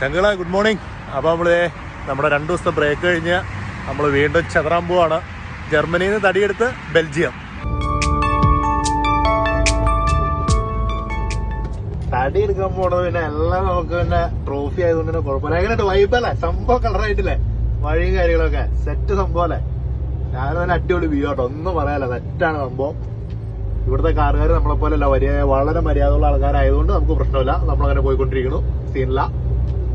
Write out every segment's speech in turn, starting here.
ചങ്കള good morning അപ്പോൾ നമ്മൾ നമ്മുടെ രണ്ട് ദിവസത്തെ ബ്രേക്ക് കഴിഞ്ഞ് നമ്മൾ വീണ്ടും ചതറാൻ പോവാണ്. ജർമ്മനിയിൽ നിന്ന് തടിയെടുത്ത് ബെൽജിയം. തടി എടുക്കാൻ പോണത് പിന്നെ എല്ലാം നമുക്ക് പിന്നെ ട്രോഫി ആയതുകൊണ്ട് തന്നെ കുഴപ്പമില്ല. എങ്ങനെയുണ്ട് വൈബല്ലേ സംഭവം കളറായിട്ടില്ലേ വഴിയും കാര്യങ്ങളൊക്കെ. സെറ്റ് സംഭവം അല്ലേ? രാവിലെ തന്നെ അടിപൊളി വ്യൂ ആട്ടോ. ഒന്നും പറയാല്ല സെറ്റാണ് സംഭവം. ഇവിടുത്തെ കാറുകാർ നമ്മളെ പോലെ അല്ല വലിയ വളരെ മര്യാദയുള്ള ആൾക്കാരായതുകൊണ്ട് നമുക്ക് പ്രശ്നമില്ല. നമ്മളങ്ങനെ പോയിക്കൊണ്ടിരിക്കുന്നു. സീനില്ല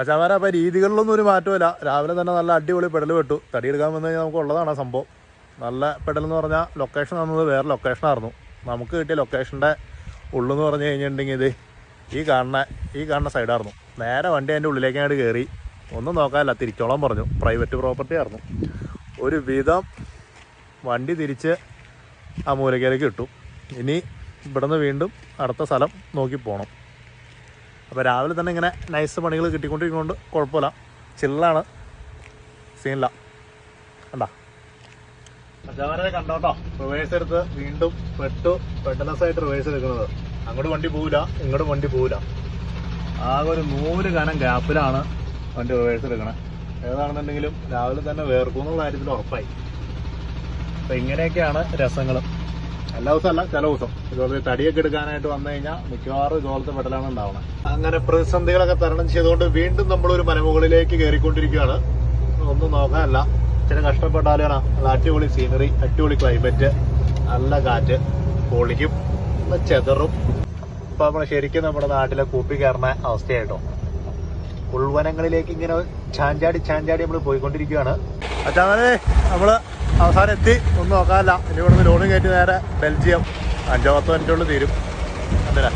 പച്ചാമാര അപ്പം രീതികളിലൊന്നും ഒരു മാറ്റമില്ല രാവിലെ തന്നെ നല്ല അടിപൊളി പെടൽ പെട്ടു. തടിയെടുക്കാൻ വന്നു കഴിഞ്ഞാൽ നമുക്ക് ഉള്ളതാണ് സംഭവം. നല്ല പെടൽ എന്ന് പറഞ്ഞാൽ ലൊക്കേഷൻ തന്നത് വേറെ ലൊക്കേഷനായിരുന്നു നമുക്ക് കിട്ടിയ ലൊക്കേഷന്റെ ഉള്ളെന്ന് പറഞ്ഞു കഴിഞ്ഞിട്ടുണ്ടെങ്കിൽ ഈ കാണുന്ന ഈ കാണുന്ന സൈഡായിരുന്നു നേരെ വണ്ടി അതിന്റെ ഉള്ളിലേക്കായിട്ട് കയറി ഒന്നും നോക്കാനില്ല തിരിച്ചോളാൻ പറഞ്ഞു. പ്രൈവറ്റ് പ്രോപ്പർട്ടി ആയിരുന്നു. ഒരു വിധം വണ്ടി തിരിച്ച് ആ മൂലക്കേലേക്ക് ഇട്ടു. ഇനി ഇവിടുന്ന് വീണ്ടും അടുത്ത സ്ഥലം നോക്കി പോകണം അപ്പോൾ രാവിലെ തന്നെ ഇങ്ങനെ നൈസ് പണികൾ കിട്ടിക്കൊണ്ടിരിക്കുന്നതുകൊണ്ട് കുഴപ്പമില്ല. ചില്ലാണ്. സീനില്ല. കണ്ടാ? അച്ഛാവരെ കണ്ടോട്ടോ. റിവേഴ്സ് എടുത്ത് വീണ്ടും പെട്ടു. പെട്ടലസ് ആയിട്ട് റിവേഴ്സ് എടുക്കുന്നത്. അങ്ങോട്ട് വണ്ടി പോവില്ല. ഇങ്ങോട്ട് വണ്ടി പോവില്ല. ആകെ ഒരു നൂൽ കനം ഗ്യാപ്പിലാണ് വണ്ടി റിവേഴ്സ് എടുക്കണേ. ഏതാണെന്നുണ്ടെങ്കിലും രാവിലെ തന്നെ വേർക്കുന്നുള്ള കാര്യത്തിൽ ഉറപ്പായി. അപ്പം ഇങ്ങനെയൊക്കെയാണ് രസങ്ങൾ എല്ലാ ദിവസം അല്ല ചില ദിവസം. ഇതുപോലെ തടിയൊക്കെ എടുക്കാനായിട്ട് വന്നു കഴിഞ്ഞാൽ മിക്കവാറും ഇതുപോലത്തെ പെടലാണ് ഉണ്ടാവുന്നത്. അങ്ങനെ പ്രതിസന്ധികളൊക്കെ തരണം ചെയ്തുകൊണ്ട് വീണ്ടും നമ്മൾ ഒരു മലമുകളിലേക്ക് കയറിക്കൊണ്ടിരിക്കുകയാണ്. ഒന്നും നോക്കാനല്ല. ഇച്ചിരി കഷ്ടപ്പെട്ടാലാണ് നല്ല അടിപൊളി സീനറി അടിപൊളി ക്ലൈമറ്റ് നല്ല കാറ്റ് പൊളിക്കും ചെതറും. ഇപ്പൊ നമ്മൾ ശരിക്കും നമ്മുടെ നാട്ടിലെ കൂപ്പി കയറുന്ന അവസ്ഥയായിട്ടോ. ഉൾവനങ്ങളിലേക്ക് ഇങ്ങനെ ചാഞ്ചാടി ചാഞ്ചാടി നമ്മൾ പോയിക്കൊണ്ടിരിക്കുകയാണ്. അച്ഛാ നമ്മൾ അവസാനം എത്തി ഒന്നും നോക്കാനല്ല. ഇനി ഇവിടുന്ന് ലോണ് കയറ്റി നേരെ ബെൽജിയം. അഞ്ചോ പത്തോ മിനിറ്റുള്ളിൽ തീരും. എന്തിനാ